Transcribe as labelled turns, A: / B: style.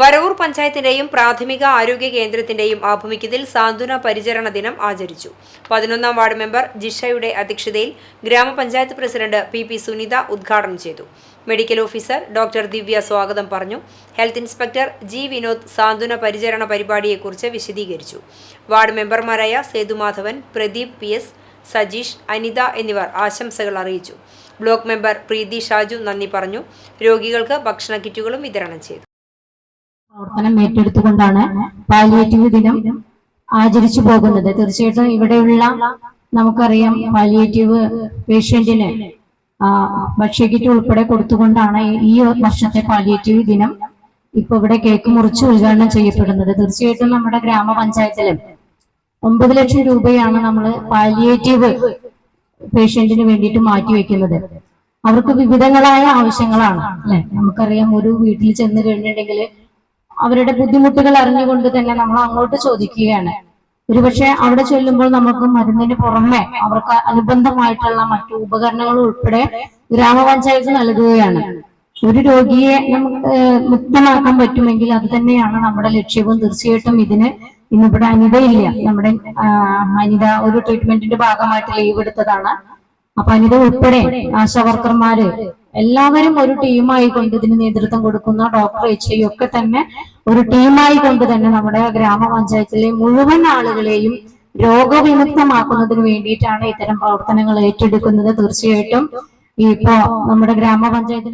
A: വരവൂർ പഞ്ചായത്തിന്റെയും പ്രാഥമിക ആരോഗ്യ കേന്ദ്രത്തിന്റെയും ആഭിമുഖ്യത്തിൽ സാന്ത്വന പരിചരണ ദിനം ആചരിച്ചു. പതിനൊന്നാം വാർഡ് മെമ്പർ ജിഷയുടെ അധ്യക്ഷതയിൽ ഗ്രാമപഞ്ചായത്ത് പ്രസിഡന്റ് പി പി സുനിത ഉദ്ഘാടനം ചെയ്തു. മെഡിക്കൽ ഓഫീസർ ഡോക്ടർ ദിവ്യ സ്വാഗതം പറഞ്ഞു. ഹെൽത്ത് ഇൻസ്പെക്ടർ ജി വിനോദ് സാന്ത്വന പരിചരണ പരിപാടിയെക്കുറിച്ച് വിശദീകരിച്ചു. വാർഡ് മെമ്പർമാരായ സേതുമാധവൻ പ്രദീപ് പി എസ് സജീഷ് അനിത എന്നിവർ ആശംസകൾ അറിയിച്ചു. ബ്ലോക്ക് മെമ്പർ പ്രീതി ഷാജു നന്ദി പറഞ്ഞു. രോഗികൾക്ക് ഭക്ഷണ കിറ്റുകളും വിതരണം ചെയ്തു.
B: പ്രവർത്തനം ഏറ്റെടുത്തുകൊണ്ടാണ് പാലിയേറ്റീവ് ദിനം ആചരിച്ചു പോകുന്നത്. തീർച്ചയായിട്ടും ഇവിടെയുള്ള നമുക്കറിയാം പാലിയേറ്റീവ് പേഷ്യന്റിന് ഭക്ഷ്യ ഭക്ഷ്യക്കിറ്റ് ഉൾപ്പെടെ കൊടുത്തുകൊണ്ടാണ് ഈ- വർഷത്തെ പാലിയേറ്റീവ് ദിനം ഇപ്പൊ ഇവിടെ കേക്ക് മുറിച്ച് ഉദ്ഘാടനം ചെയ്യപ്പെടുന്നത്. തീർച്ചയായിട്ടും നമ്മുടെ ഗ്രാമപഞ്ചായത്തിലും ഒമ്പത് ലക്ഷം രൂപയാണ് നമ്മൾ പാലിയേറ്റീവ് പേഷ്യന്റിന് വേണ്ടിയിട്ട് മാറ്റിവെക്കുന്നത് അവർക്ക് വിവിധങ്ങളായ ആവശ്യങ്ങളാണ് അല്ലെ? നമുക്കറിയാം ഒരു വീട്ടിൽ ചെന്ന് കഴിഞ്ഞിട്ടുണ്ടെങ്കിൽ അവരുടെ ബുദ്ധിമുട്ടുകൾ അറിഞ്ഞുകൊണ്ട് തന്നെ നമ്മൾ അങ്ങോട്ട് ചോദിക്കുകയാണ്. ഒരുപക്ഷെ അവിടെ ചെല്ലുമ്പോൾ നമുക്ക് മരുന്നിന് പുറമെ അവർക്ക് അനുബന്ധമായിട്ടുള്ള മറ്റു ഉപകരണങ്ങൾ ഉൾപ്പെടെ ഗ്രാമപഞ്ചായത്ത് നൽകുകയാണ്. ഒരു രോഗിയെ നമുക്ക് മുക്തമാക്കാൻ പറ്റുമെങ്കിൽ അത് തന്നെയാണ് നമ്മുടെ ലക്ഷ്യവും. തീർച്ചയായിട്ടും ഇതിന് ഇന്നിവിടെ അനിതയില്ല. നമ്മുടെ അനിത ഒരു ട്രീറ്റ്മെന്റിന്റെ ഭാഗമായിട്ട് ലീവ് എടുത്തതാണ്. അപ്പൊ അനിത ഉൾപ്പെടെ ആശാ വർക്കർമാര് എല്ലാവരും ഒരു ടീമായി കൊണ്ട് ഇതിന് നേതൃത്വം കൊടുക്കുന്ന ഡോക്ടർ എച്ച് ഐ ഒക്കെ തന്നെ ഒരു ടീമായി കൊണ്ട് തന്നെ നമ്മുടെ ഗ്രാമപഞ്ചായത്തിലെ മുഴുവൻ ആളുകളെയും രോഗവിമുക്തമാക്കുന്നതിന് വേണ്ടിയിട്ടാണ് ഇത്തരം പ്രവർത്തനങ്ങൾ ഏറ്റെടുക്കുന്നത്. തീർച്ചയായിട്ടും ഇപ്പോ നമ്മുടെ ഗ്രാമപഞ്ചായത്തിന്